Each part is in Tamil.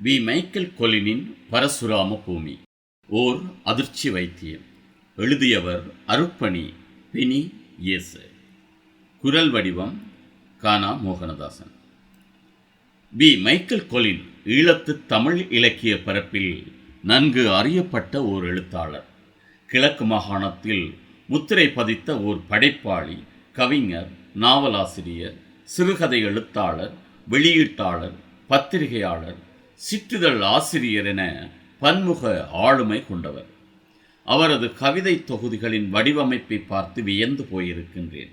வி மைக்கேல் கொலினின் பரசுராம பூமி. ஓர் அதிர்ச்சி வைத்தியம். எழுதியவர் அருப்பணி பினி இயேசு. குரல் வடிவம் கானா மோகனதாசன். வி மைக்கேல் கொலின் ஈழத்து தமிழ் இலக்கிய பரப்பில் நன்கு அறியப்பட்ட ஓர் எழுத்தாளர். கிழக்கு மாகாணத்தில் முத்திரை பதித்த ஓர் படைப்பாளி கவிஞர் நாவலாசிரியர் சிறுகதை எழுத்தாளர் வெளியீட்டாளர் பத்திரிகையாளர் சிற்றிதழ் ஆசிரியர் என பன்முக ஆளுமை கொண்டவர். அவரது கவிதை தொகுதிகளின் வடிவமைப்பை பார்த்து வியந்து போயிருக்கின்றேன்.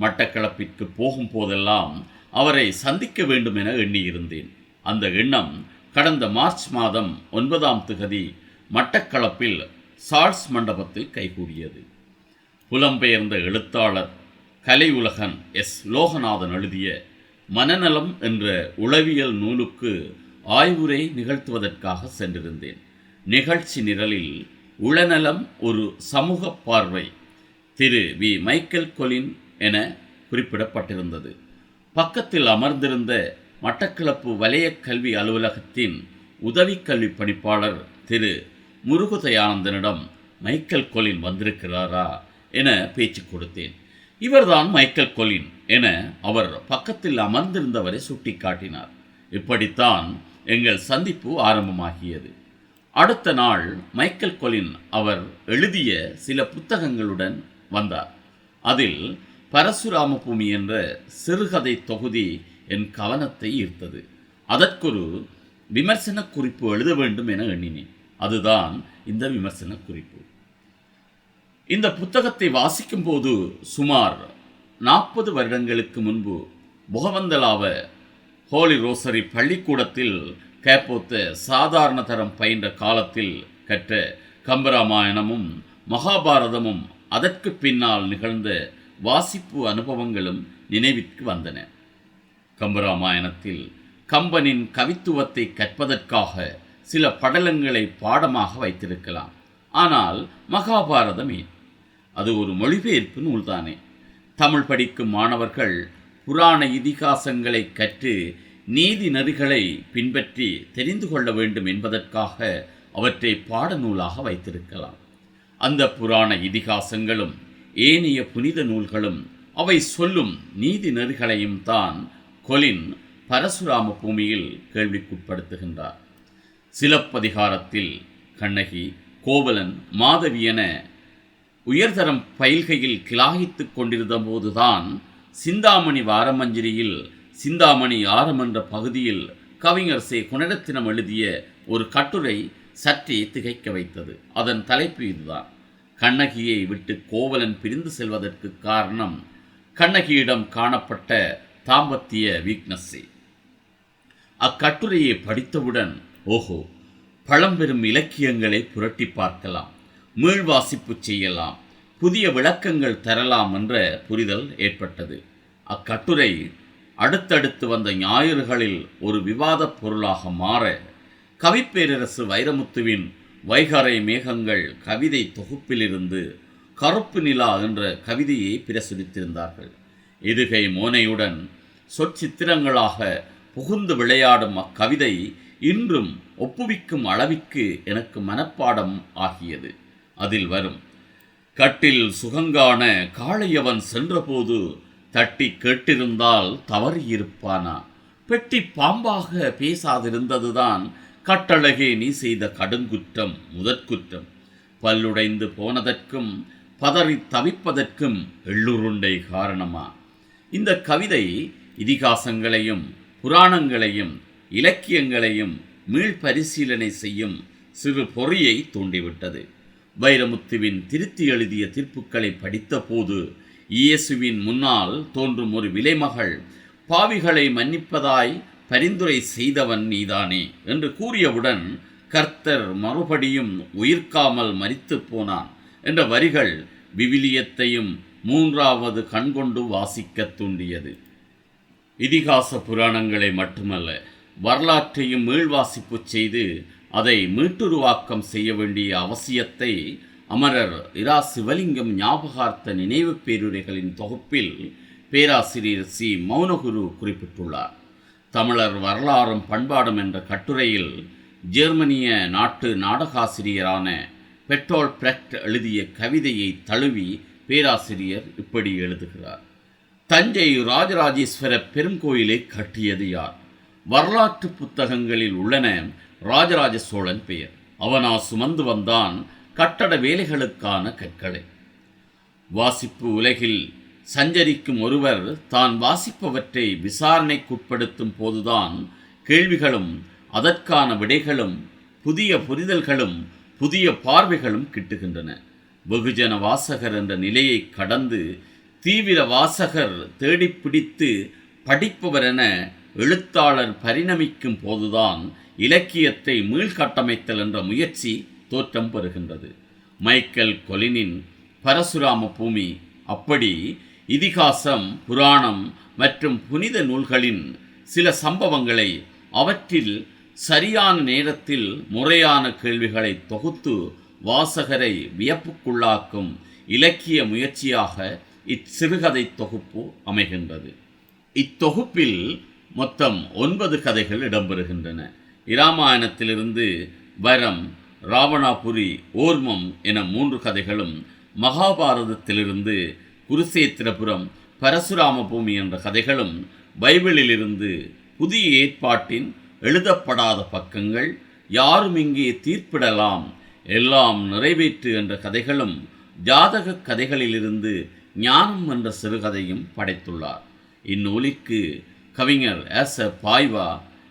மட்டக்களப்பிற்கு போகும் போதெல்லாம் அவரை சந்திக்க வேண்டும் என எண்ணியிருந்தேன். அந்த எண்ணம் கடந்த மார்ச் மாதம் ஒன்பதாம் திகதி மட்டக்களப்பில் சார்ஸ் மண்டபத்தில் கைகூடியது. புலம்பெயர்ந்த எழுத்தாளர் கலை உலகன் எஸ். லோகநாதன் எழுதிய மனநலம் என்ற உளவியல் நூலுக்கு ஆய்வுரை நிகழ்த்துவதற்காக சென்றிருந்தேன். நிகழ்ச்சி நிரலில் உளநலம் ஒரு சமூக பார்வை. திரு. வி. மைக்கேல் கொலின் என குறிப்பிடப்பட்டிருந்தது. பக்கத்தில் அமர்ந்திருந்த மட்டக்களப்பு வலய கல்வி அலுவலகத்தின் உதவி கல்வி பணிப்பாளர் திரு. முருகுதயானந்தனிடம் மைக்கேல் கொலின் வந்திருக்கிறாரா என பேச்சு கொடுத்தேன். இவர்தான் மைக்கேல் கொலின் என அவர் பக்கத்தில் அமர்ந்திருந்தவரை சுட்டிக்காட்டினார். இப்படித்தான் எங்கள் சந்திப்பு ஆரம்பமாகியது. அடுத்த நாள் மைக்கேல் கொலின் அவர் எழுதிய சில புத்தகங்களுடன் வந்தார். அதில் பரசுராம பூமி என்ற சிறுகதை தொகுதி என் கவனத்தை ஈர்த்தது. அதற்கொரு விமர்சன குறிப்பு எழுத வேண்டும் என எண்ணினேன். அதுதான் இந்த விமர்சன குறிப்பு இந்த புத்தகத்தை வாசிக்கும்போது சுமார் நாற்பது வருடங்களுக்கு முன்பு புகவந்தலாவ ஹோலி ரோசரி பள்ளிக்கூடத்தில் கேப்போத்த சாதாரண தரம் பயின்ற காலத்தில் கற்ற கம்பராமாயணமும் மகாபாரதமும் அதற்கு பின்னால் நிகழ்ந்த வாசிப்பு அனுபவங்களும் நினைவிற்கு வந்தன. கம்பராமாயணத்தில் கம்பனின் கவித்துவத்தை கற்பதற்காக சில படலங்களை பாடமாக வைத்திருக்கலாம். ஆனால் மகாபாரதம். ஏன் அது ஒரு மொழிபெயர்ப்பு நூல்தானே. தமிழ் படிக்கும் மாணவர்கள் புராண இதிகாசங்களை கற்று நீதி நெறிகளை பின்பற்றி தெரிந்து கொள்ள வேண்டும் என்பதற்காக அவற்றை பாடநூலாக வைத்திருக்கலாம். அந்த புராண இதிகாசங்களும் ஏனைய புனித நூல்களும் அவை சொல்லும் நீதி நெறிகளையும் தான் கொலின் பரசுராம பூமியில் கேள்விக்குட்படுத்துகின்றார் சிலப்பதிகாரத்தில் கண்ணகி கோவலன் மாதவி என உயர்தரம் பயில்கையில் கிலாகித்து கொண்டிருந்த போதுதான் சிந்தாமணி வாரமஞ்சிரியில் சிந்தாமணி ஆரம் என்ற பகுதியில் கவிஞர் சே. குணரத்தினம் எழுதிய ஒரு கட்டுரை சற்றே திகைக்க வைத்தது. அதன் தலைப்பு இதுதான். கண்ணகியை விட்டு கோவலன் பிரிந்து செல்வதற்கு காரணம் கண்ணகியிடம் காணப்பட்ட தாம்பத்திய வீக்னஸ்ஸே அக்கட்டுரையை படித்தவுடன் ஓஹோ பழம்பெரும் இலக்கியங்களை புரட்டி பார்க்கலாம் மீள்வாசிப்பு செய்யலாம் புதிய விளக்கங்கள் தரலாம் என்ற புரிதல் ஏற்பட்டது. அக்கட்டுரை அடுத்தடுத்து வந்த ஞாயிறுகளில் ஒரு விவாதப் பொருளாக மாற கவிப்பேரரசு வைரமுத்துவின் வைகரை மேகங்கள் கவிதை தொகுப்பிலிருந்து கருப்பு நிலா என்ற கவிதையை பிரசுரித்திருந்தார்கள். எதுகை மோனையுடன் சொற்சித்திரங்களாக புகுந்து விளையாடும் அக்கவிதை இன்றும் ஒப்புவிக்கும் அளவிற்கு எனக்கு மனப்பாடம் ஆகியது. அதில் வரும் கட்டில் சுகங்கான காளையவன் சென்றபோது தட்டி கேட்டிருந்தால் தவறியிருப்பானா? பெட்டி பாம்பாக பேசாதிருந்ததுதான் கட்டழகே நீ செய்த கடுங்குற்றம் முதற்குற்றம். பல்லுடைந்து போனதற்கும் பதறி தவிப்பதற்கும் எள்ளுருண்டை காரணமா? இந்த கவிதை இதிகாசங்களையும் புராணங்களையும் இலக்கியங்களையும் மீள்பரிசீலனை செய்யும் சிறு பொறியை தூண்டிவிட்டது. வைரமுத்துவின் திருத்தி எழுதிய தீர்ப்புக்களை படித்தபோது இயேசுவின் முன்னால் தோன்றும் ஒரு விலைமகள் பாவிகளை மன்னிப்பதாய் பரிந்துரை செய்தவன் நீதானே என்று கூறியவுடன் கர்த்தர் மறுபடியும் உயிர்க்காமல் மரித்துப் போனான் என்ற வரிகள் விவிலியத்தையும் மூன்றாவது கண்கொண்டு வாசிக்கத் தூண்டியது. இதிகாச புராணங்களை மட்டுமல்ல வரலாற்றையும் மீள்வாசிப்பு செய்து அதை மீட்டுருவாக்கம் செய்ய வேண்டிய அவசியத்தை அமரர் இரா சிவலிங்கம் ஞாபகார்த்த நினைவுப் பேருரைகளின் தொகுப்பில் பேராசிரியர் சி. மௌனகுரு குறிப்பிட்டுள்ளார். தமிழர் வரலாறும் பண்பாடும் என்ற கட்டுரையில் ஜெர்மனிய நாட்டு நாடகாசிரியரான பெட்ரோல் பிரெக்ட் எழுதிய கவிதையை தழுவி பேராசிரியர் இப்படி எழுதுகிறார். தஞ்சை ராஜராஜேஸ்வர பெருங்கோயிலை கட்டியது யார்? வரலாற்று புத்தகங்களில் உள்ளன ராஜராஜ சோழன் பெயர். அவனா சுமந்து வந்தான் கட்டட வேலைகளுக்கான கற்களை. வாசிப்பு உலகில் சஞ்சரிக்கும் ஒருவர் தான் வாசிப்பவற்றை விசாரணைக்குட்படுத்தும் போதுதான் கேள்விகளும் அதற்கான விடைகளும் புதிய புரிதல்களும் புதிய பார்வைகளும் கிட்டுகின்றன. வெகுஜன வாசகர் என்ற நிலையை கடந்து தீவிர வாசகர் தேடிப்பிடித்து படிப்பவர் என எழுத்தாளர் பரிணமிக்கும் போதுதான் இலக்கியத்தை மீள்கட்டமைத்தல் என்ற முயற்சி தோற்றம் பெறுகின்றது. மைக்கேல் கொலினின் பரசுராம பூமி அப்படி இதிகாசம் புராணம் மற்றும் புனித நூல்களின் சில சம்பவங்களை அவற்றில் சரியான நேரத்தில் முறையான கேள்விகளை தொகுத்து வாசகரை வியப்புக்குள்ளாக்கும் இலக்கிய முயற்சியாக இச்சிறுகதை தொகுப்பு அமைகின்றது. இத்தொகுப்பில் மொத்தம் ஒன்பது கதைகள் இடம்பெறுகின்றன. இராமாயணத்திலிருந்து வரம் ராவணாபுரி ஓர்மம் என மூன்று கதைகளும் மகாபாரதத்திலிருந்து குருசேத்திரபுரம் பரசுராம பூமி என்ற கதைகளும் பைபிளிலிருந்து புதிய ஏற்பாட்டின் எழுதப்படாத பக்கங்கள் யாரும் இங்கே தீர்ப்பிடலாம் எல்லாம் நிறைவேற்று என்ற கதைகளும் ஜாதக கதைகளிலிருந்து ஞானம் என்ற சிறுகதையும் படைத்துள்ளார். இந்நூலிற்கு கவிஞர் எஸ். பாய்வா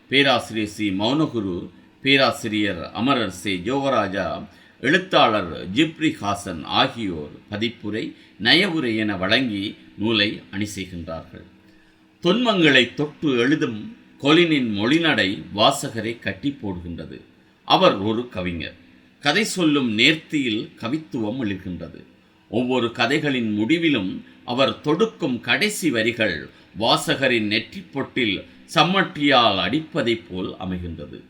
பேராசிரியர் சி. மௌனகுரு பேராசிரியர் அமரர் சி. யோகராஜா எழுத்தாளர் ஜிப்ரி ஹாசன் ஆகியோர் பதிப்புரை நயவுரை என வழங்கி நூலை அணி செய்கின்றார்கள் தொன்மங்களை தொட்டு எழுதும் கொலினின் மொழிநடை வாசகரை கட்டி போடுகின்றது. அவர் ஒரு கவிஞர். கதை சொல்லும் நேர்த்தியில் கவித்துவம் எழுகின்றது. ஒவ்வொரு கதைகளின் முடிவிலும் அவர் தொடுக்கும் கடைசி வரிகள் வாசகரின் நெற்றிப்பொட்டில் பொட்டில் சம்மட்டியால் அடிப்பதைப் போல் அமைகின்றது.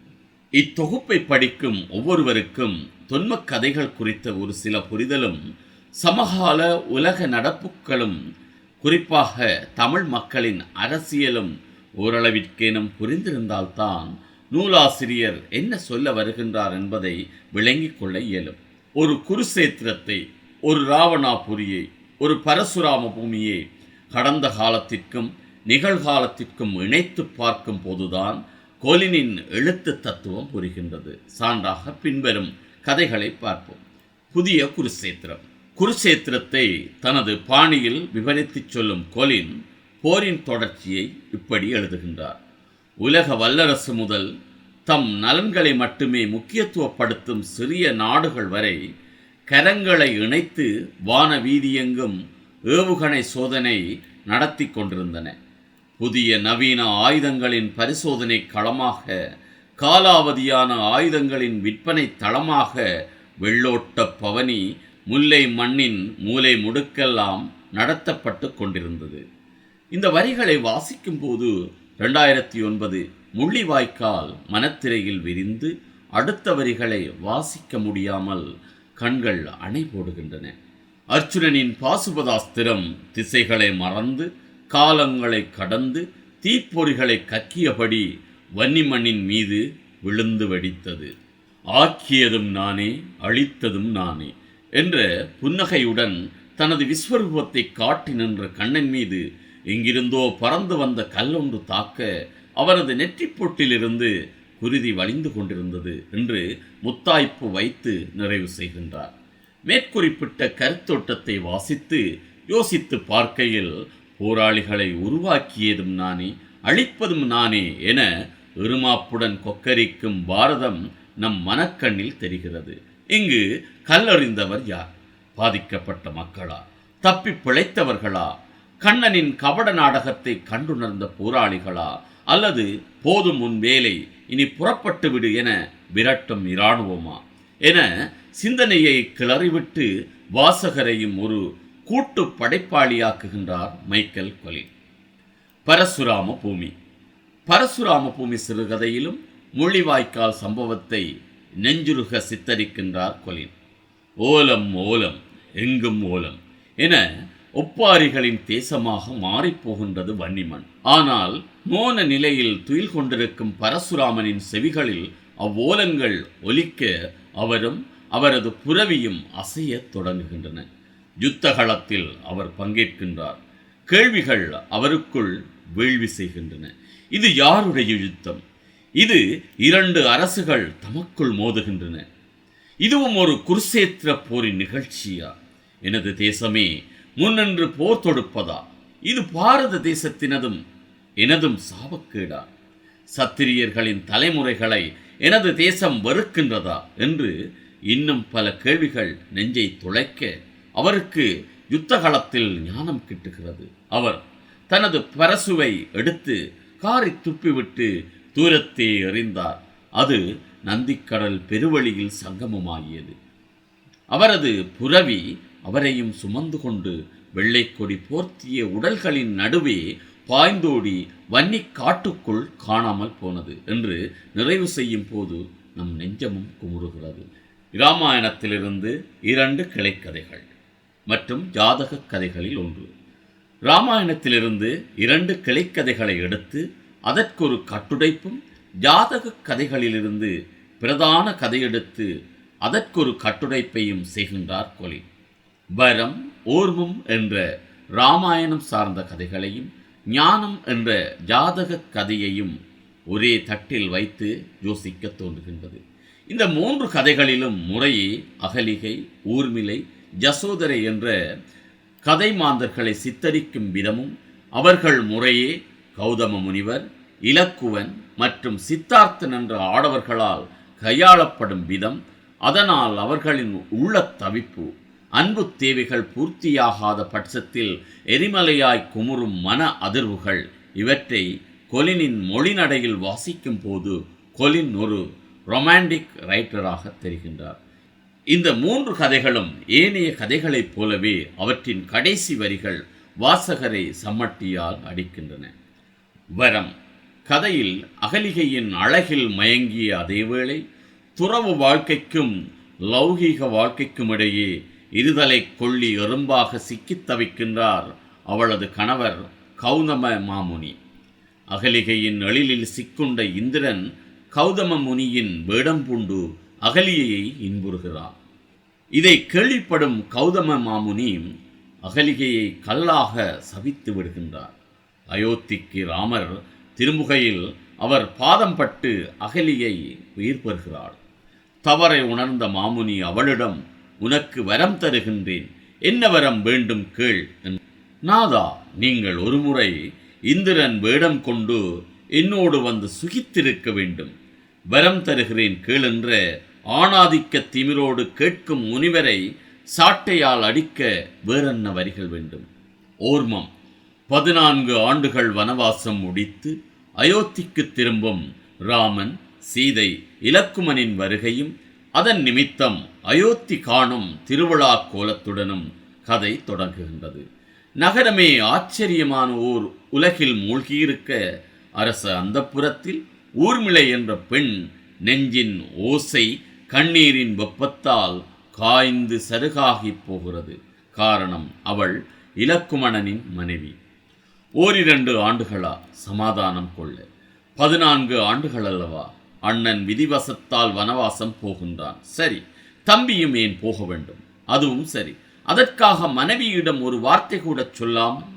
இத்தொகுப்பை படிக்கும் ஒவ்வொருவருக்கும் தொன்மக் கதைகள் குறித்த ஒரு சில புரிதலும் சமகால உலக நடப்புகளும் குறிப்பாக தமிழ் மக்களின் அரசியலும் ஓரளவிற்கேனும் புரிந்திருந்தால்தான் நூலாசிரியர் என்ன சொல்ல வருகின்றார் என்பதை விளங்கிக் கொள்ள இயலும். ஒரு குருசேத்திரத்தை ஒரு ராவணாபுரியை ஒரு பரசுராம பூமியை கடந்த காலத்திற்கும் நிகழ்காலத்திற்கும் இணைத்து பார்க்கும் போதுதான் கொலினின் எழுத்து தத்துவம் புரிகின்றது. சான்றாக பின்வரும் கதைகளை பார்ப்போம். புதிய குருசேத்திரம் குருசேத்திரத்தை தனது பாணியில் விவரித்துச் சொல்லும் கொலின் போரின் தொடர்ச்சியை இப்படி எழுதுகின்றார். உலக வல்லரசு முதல் தம் நலன்களை மட்டுமே முக்கியத்துவப்படுத்தும் சிறிய நாடுகள் வரை கரங்களை இணைத்து வான வீதியெங்கும் ஏவுகணை சோதனை நடத்தி கொண்டிருந்தன. புதிய நவீன ஆயுதங்களின் பரிசோதனை களமாக காலாவதியான ஆயுதங்களின் விற்பனை தளமாக வெள்ளோட்ட பவனி முல்லை மண்ணின் மூலை முடுக்கெல்லாம் நடத்தப்பட்டு கொண்டிருந்தது. இந்த வரிகளை வாசிக்கும்போது ரெண்டாயிரத்தி ஒன்பது முள்ளிவாய்க்கால் மனத்திரையில் விரிந்து அடுத்த வரிகளை வாசிக்க முடியாமல் கண்கள் அணை போடுகின்றன அர்ச்சுனனின் பாசுபதாஸ்திரம் திசைகளை மறந்து காலங்களை கடந்து தீப்பொறிகளை கக்கியபடி வன்னிமண்ணின் மீது விழுந்து வெடித்தது. ஆக்கியதும் நானே அழித்ததும் நானே என்ற புன்னகையுடன் தனது விஸ்வரூபத்தை காட்டி நின்ற கண்ணன் மீது எங்கிருந்தோ பறந்து வந்த கல்லொன்று தாக்க அவரது நெற்றிப்பொட்டிலிருந்து குருதி வழிந்து கொண்டிருந்தது என்று முத்தாய்ப்பு வைத்து நிறைவு செய்கின்றார். மேற்குறிப்பிட்ட கருத்தோட்டத்தை வாசித்து யோசித்து பார்க்கையில் போராளிகளை உருவாக்கியதும் நானே அழிப்பதும் நானே என இருமாப்புடன் கொக்கரிக்கும் பாரதம் நம் மனக்கண்ணில் தெரிகிறது. இங்கு கல்லறிந்தவர் யார்? பாதிக்கப்பட்ட மக்களா? தப்பி பிழைத்தவர்களா? கண்ணனின் கபட நாடகத்தை கண்டுணர்ந்த போராளிகளா? அல்லது போதும் உன் வேலை இனி புறப்பட்டு விடு என விரட்டும் இராணுவமா? என சிந்தனையை கிளறிவிட்டு வாசகரையும் ஒரு கூட்டு படைப்பாளியாக்குகின்றார் மைக்கேல் கொலின். பரசுராம பூமி. பரசுராம பூமி சிறுகதையிலும் முள்ளிவாய்க்கால் சம்பவத்தை நெஞ்சுருக சித்தரிக்கின்றார் கொலின். ஓலம் ஓலம் எங்கும் ஓலம் என ஒப்பாரிகளின் தேசமாக மாறிப்போகின்றது வன்னிமண் ஆனால் மோன நிலையில் துயில் கொண்டிருக்கும் பரசுராமனின் செவிகளில் அவ்வோலங்கள் ஒலிக்க அவரும் அவரது புரவியும் அசையத் தொடங்குகின்றன. யுத்தகலத்தில் அவர் பங்கேற்கின்றார். கேள்விகள் அவருக்குள் வேள்வி செய்கின்றன. இது யாருடைய யுத்தம்? இது இரண்டு அரசுகள் தமக்குள் மோதுகின்றன. இதுவும் ஒரு குருசேத்திர போரின் நிகழ்ச்சியா? எனது தேசமே முன்னின்று போர் தொடுப்பதா? இது பாரத தேசத்தினதும் எனதும் சாபக்கேடா? சத்திரியர்களின் தலைமுறைகளை எனது தேசம் வெறுக்கின்றதா? என்று இன்னும் பல கேள்விகள் நெஞ்சை துளைக்க அவருக்கு யுத்த களத்தில் ஞானம் கிட்டுகிறது. அவர் தனது பரசுவை எடுத்து காரி துப்பிவிட்டு தூரத்தே எறிந்தார். அது நந்திக்கடல் பெருவழியில் சங்கமமாகியது அவரது புரவி அவரையும் சுமந்து கொண்டு வெள்ளைக்கொடி போர்த்திய உடல்களின் நடுவே பாய்ந்தோடி வன்னிக் காட்டுக்குள் காணாமல் போனது என்று நிறைவு செய்யும் போது நம் நெஞ்சமும் குமுறுகிறது. இராமாயணத்திலிருந்து இரண்டு கிளைக்கதைகள். மற்றும் ஜாதக கதைகளில் ஒன்று. இராமாயணத்திலிருந்து இரண்டு கிளைக்கதைகளை எடுத்து அதற்கொரு கட்டுடைப்பும் ஜாதக கதைகளிலிருந்து பிரதான கதையெடுத்து அதற்கொரு கட்டுடைப்பையும் செய்கின்றார் கொலி. வரம் ஓர்மம் என்ற இராமாயணம் சார்ந்த கதைகளையும் ஞானம் என்ற ஜாதக கதையையும் ஒரே தட்டில் வைத்து யோசிக்க தோன்றுகின்றது. இந்த மூன்று கதைகளிலும் முறையே அகலிகை ஊர்மிலை ஜசோதரை என்ற கதை மாந்தர்களை சித்தரிக்கும் விதமும் அவர்கள் முறையே கௌதம முனிவர் இலக்குவன் மற்றும் சித்தார்த்தன் என்ற ஆடவர்களால் கையாளப்படும் விதம் அதனால் அவர்களின் உள்ள தவிப்பு அன்பு தேவைகள் பூர்த்தியாகாத பட்சத்தில் எரிமலையாய் குமுறும் மன அதிர்வுகள் இவற்றை கொலினின் மொழிநடையில் வாசிக்கும் போது கொலின் ஒரு ரொமான்டிக் ரைட்டராக தெரிகின்றார். இந்த மூன்று கதைகளும் ஏனைய கதைகளைப் போலவே அவற்றின் கடைசி வரிகள் வாசகரை சம்மட்டியால் அடிக்கின்றன. வரம். கதையில் அகலிகையின் அழகில் மயங்கிய அதேவேளை துறவு வாழ்க்கைக்கும் லௌகீக வாழ்க்கைக்கும் இடையே இருதலை கொள்ளி எறும்பாக சிக்கித் தவிக்கின்றார் அவளது கணவர் கௌதம மாமுனி. அகலிகையின் எழிலில் சிக்குண்ட இந்திரன் கௌதம முனியின் வேடம் பூண்டு அகலிகையை இன்புறுகிறார். இதை கேள்விப்படும் கௌதம மாமுனி அகலிகையை கல்லாக சபித்து விடுகின்றார். அயோத்திக்கு ராமர் திருமுகையில் அவர் பாதம் பட்டு அகலியை உயிர் பெறுகிறாள் தவறை உணர்ந்த மாமுனி அவளிடம் உனக்கு வரம் தருகின்றேன். என்ன வரம் வேண்டும் கேள் நாதா நீங்கள் ஒருமுறை இந்திரன் வேடம் கொண்டு என்னோடு வந்து சுகித்திருக்க வேண்டும். வரம் தருகிறேன் கேளென்ற ஆணாதிக்க திமிரோடு கேட்கும் முனிவரை சாட்டையால் அடிக்க வேறென்ன வரிகள் வேண்டும்? ஓர்மம். பதினான்கு ஆண்டுகள் வனவாசம் முடித்து அயோத்திக்கு திரும்பும் ராமன் சீதை இலக்குமனின் வருகையும் அதன் நிமித்தம் அயோத்தி காணும் திருவிழா கோலத்துடனும் கதை தொடங்குகின்றது. நகரமே ஆச்சரியமான ஓர் உலகில் மூழ்கியிருக்க அரச அந்தப்புறத்தில் ஊர்மிளை என்ற பெண் நெஞ்சின் ஓசை கண்ணீரின் வெப்பத்தால் காய்ந்து சருகாகிப் போகிறது. காரணம் அவள் இலக்குமணனின் மனைவி. ஓரிரண்டு ஆண்டுகளா சமாதானம் கொள்ள. பதினான்கு ஆண்டுகள் அல்லவா அண்ணன் விதிவசத்தால் வனவாசம் போகின்றான். சரி தம்பியும் ஏன் போக வேண்டும்? அதுவும் சரி. அதற்காக மனைவியிடம் ஒரு வார்த்தை கூட சொல்லாமல்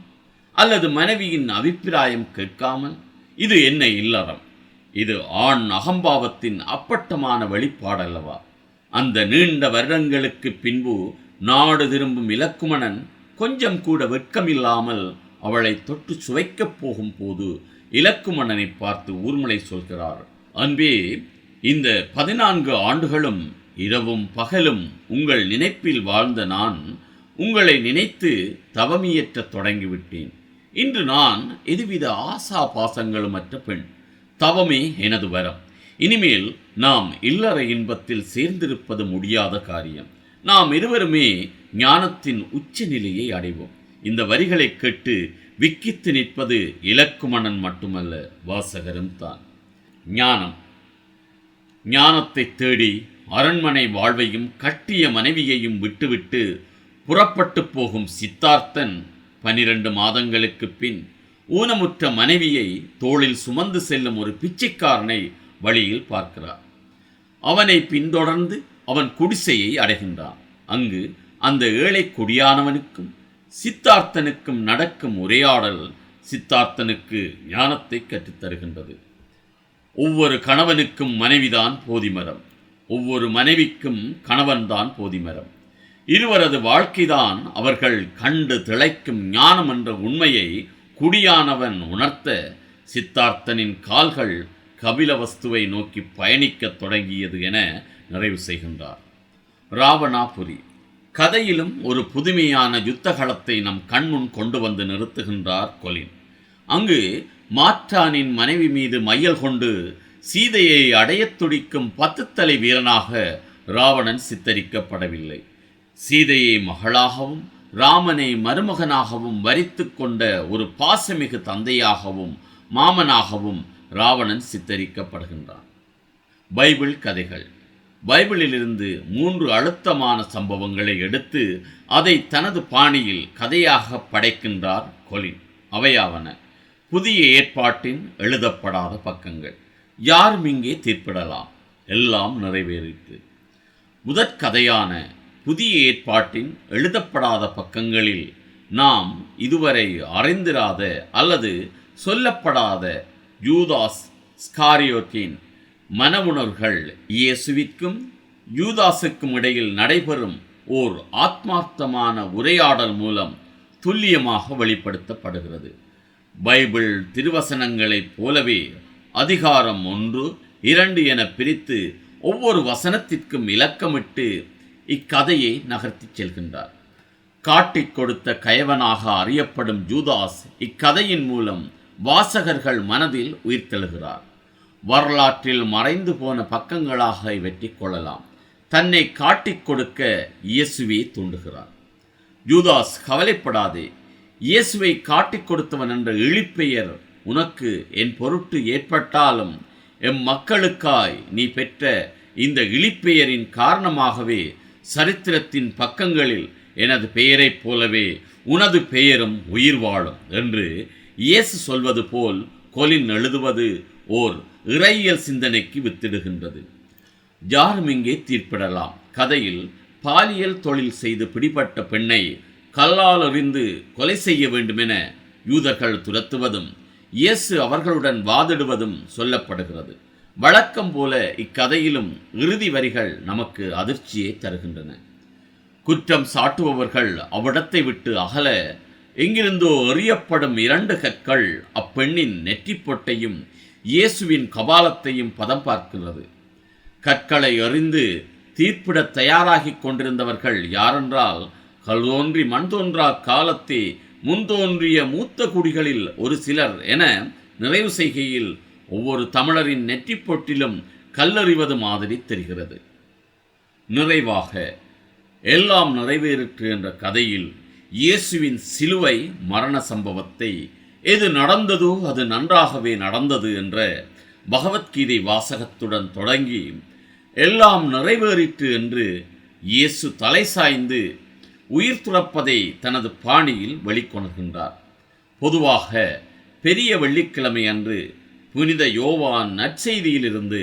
அல்லது மனைவியின் அபிப்பிராயம் கேட்காமல்? இது என்ன இல்லறம்? இது ஆண் அகம்பாவத்தின் அப்பட்டமான வெளிப்பாடல்லவா? அந்த நீண்ட வருடங்களுக்கு பின்பு நாடு திரும்பும் இலக்குமணன் கொஞ்சம் கூட வெட்கமில்லாமல் அவளை தொட்டு சுவைக்கப் போகும் போது இலக்குமணனை பார்த்து ஊர்மலை சொல்கிறார் அன்பே இந்த பதினான்கு ஆண்டுகளும் இரவும் பகலும் உங்கள் நினைப்பில் வாழ்ந்த நான் உங்களை நினைத்து தவமியற்ற தொடங்கிவிட்டேன். இன்று நான் எதுவித ஆசா பாசங்களுமற்ற பெண். தவமே எனது வரம். இனிமேல் நாம் இல்லற இன்பத்தில் சேர்ந்திருப்பது முடியாத காரியம். நாம் இருவருமே ஞானத்தின் உச்ச நிலையை அடைவோம். இந்த வரிகளை கேட்டு விக்கித்து நிற்பது இலக்குமணன் மட்டுமல்ல வாசகரும் தான். ஞானம். ஞானத்தை தேடி அரண்மனை வாழ்வையும் கட்டிய மனைவியையும் விட்டுவிட்டு புறப்பட்டு போகும் சித்தார்த்தன் பனிரெண்டு மாதங்களுக்கு பின் ஊனமுற்ற மனைவியை தோளில் சுமந்து செல்லும் ஒரு பிச்சைக்காரனை வழியில் பார்க்கிறார். அவனை பின்தொடர்ந்து அவன் குடிசையை அடைகின்றான். அங்கு அந்த ஏழை குடியானவனுக்கும் சித்தார்த்தனுக்கும் நடக்கும் உரையாடல் சித்தார்த்தனுக்கு ஞானத்தை கற்றுத்தருகின்றது. ஒவ்வொரு கணவனுக்கும் மனைவிதான் போதிமரம். ஒவ்வொரு மனைவிக்கும் கணவன்தான் போதிமரம். இருவரது வாழ்க்கைதான் அவர்கள் கண்டு திளைக்கும் ஞானம் என்ற உண்மையை குடியானவன் உணர்த்த சித்தார்த்தனின் கால்கள் கபிலவஸ்துவை நோக்கி பயணிக்கத் தொடங்கியது என நிறைவு செய்கின்றார். ராவணாபுரி. கதையிலும் ஒரு புதுமையான யுத்தகலத்தை நம் கண்முன் கொண்டு வந்து நிறுத்துகின்றார் கொலின். அங்கு மாற்றானின் மனைவி மீது மையல் கொண்டு சீதையை அடையத் துடிக்கும் பத்து தலை வீரனாக ராவணன் சித்தரிக்கப்படவில்லை. சீதையை மகளாகவும் ராமனை மருமகனாகவும் வரித்து கொண்ட ஒரு பாசமிகு தந்தையாகவும் மாமனாகவும் ராவணன் சித்தரிக்கப்படுகின்றான். பைபிள் கதைகள். பைபிளிலிருந்து மூன்று அழுத்தமான சம்பவங்களை எடுத்து அதை தனது பாணியில் கதையாக படைக்கின்றார் கொலின். அவையாவன. புதிய ஏற்பாட்டின் எழுதப்படாத பக்கங்கள். யாரும் இங்கே தீர்ப்பிடலாம். எல்லாம் நிறைவேறிற்று. முதற்கதையான புதிய ஏற்பாட்டின் எழுதப்படாத பக்கங்களில் நாம் இதுவரை அறிந்திராத அல்லது சொல்லப்படாத யூதாஸ் ஸ்காரியோட்டின் மனவுணர்வுகள் இயேசுவிற்கும் யூதாசுக்கும் இடையில் நடைபெறும் ஓர் ஆத்மார்த்தமான உரையாடல் மூலம் துல்லியமாக வெளிப்படுத்தப்படுகிறது. பைபிள் திருவசனங்களைப் போலவே அதிகாரம் ஒன்று இரண்டு என பிரித்து ஒவ்வொரு வசனத்திற்கும் இலக்கமிட்டு இக்கதையை நகர்த்திச் செல்கின்றார். காட்டிக் கொடுத்த கயவனாக அறியப்படும் ஜூதாஸ் இக்கதையின் மூலம் வாசகர்கள் மனதில் உயிர்த்தெழுகிறார் வரலாற்றில் மறைந்து போன பக்கங்களாக வெற்றி கொள்ளலாம். தன்னை காட்டிக் கொடுக்க இயேசுவே தூண்டுகிறார். யூதாஸ் கவலைப்படாதே. இயேசுவை காட்டிக் கொடுத்தவன் என்ற இழிப்பெயர் உனக்கு என் பொருட்டு ஏற்பட்டாலும் எம் மக்களுக்காய் நீ பெற்ற இந்த இழிப்பெயரின் காரணமாகவே சரித்திரத்தின் பக்கங்களில் எனது பெயரைப் போலவே உனது பெயரும் உயிர் வாழும் என்று இயேசு சொல்வது போல் கொலின் எழுதுவது ஓர் இறையியல் சிந்தனைக்கு வித்திடுகின்றது. யாரும் இங்கே தீர்ப்பிடலாம். கதையில் பாலியல் தொழில் செய்து பிடிபட்ட பெண்ணை கல்லால் அறிந்து கொலை செய்ய வேண்டுமென யூதர்கள் துரத்துவதும் இயேசு அவர்களுடன் வாதிடுவதும் சொல்லப்படுகிறது. வழக்கம் போல இக்கதையிலும் இறுதி வரிகள் நமக்கு அதிர்ச்சியை தருகின்றன. குற்றம் சாட்டுபவர்கள் அவ்விடத்தை விட்டு அகல எங்கிருந்தோ எறியப்படும் இரண்டு கற்கள் அப்பெண்ணின் நெற்றிப்பொட்டையும் இயேசுவின் கபாலத்தையும் பதம் பார்க்கிறது. கற்களை எறிந்து தீர்ப்பிடத் தயாராகிக் கொண்டிருந்தவர்கள் யாரென்றால் கல் தோன்றி மண் தோன்றா காலத்தே முன்தோன்றிய மூத்த குடிகளில் ஒரு சிலர் என நிறைவு செய்கையில் ஒவ்வொரு தமிழரின் நெற்றிப்பொட்டிலும் கல்லறிவது மாதிரி தெரிகிறது. நிறைவாக எல்லாம் நிறைவேறிற்று என்ற கதையில் இயேசுவின் சிலுவை மரண சம்பவத்தை எது நடந்ததோ அது நன்றாகவே நடந்தது என்ற பகவத்கீதை வாசகத்துடன் தொடங்கி எல்லாம் நிறைவேறிற்று என்று இயேசு தலை சாய்ந்து உயிர் துறப்பதை தனது பாணியில் வெளிக்கொணர்கின்றார். பொதுவாக பெரிய வெள்ளிக்கிழமை அன்று புனித யோவான் நற்செய்தியிலிருந்து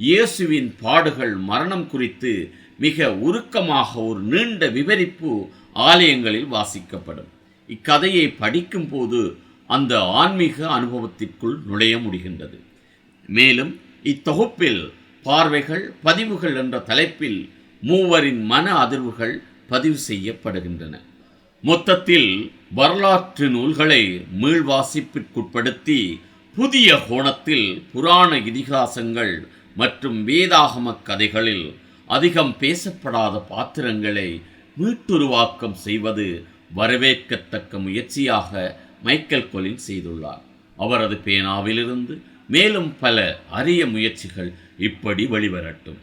இயேசுவின் பாடுகள் மரணம் குறித்து மிக உருக்கமாக ஒரு நீண்ட விவரிப்பு ஆலயங்களில் வாசிக்கப்படும். இக்கதையை படிக்கும்போது அந்த ஆன்மீக அனுபவத்திற்குள் நுழைய முடிகின்றது. மேலும் இத்தொகுப்பில் பார்வைகள் பதிவுகள் என்ற தலைப்பில் மூவரின் மன அதிர்வுகள் பதிவு செய்யப்படுகின்றன. மொத்தத்தில் வரலாற்று நூல்களை மீள்வாசிப்பிற்குட்படுத்தி புதிய கோணத்தில் புராண இதிகாசங்கள் மற்றும் வேதாகம கதைகளில் அதிகம் பேசப்படாத பாத்திரங்களை மீட்டுருவாக்கம் செய்வது வரவேற்கத்தக்க முயற்சியாக மைக்கேல் கொலின் செய்துள்ளார். அவரது பேனாவிலிருந்து மேலும் பல அரிய முயற்சிகள் இப்படி வெளிவரட்டும்.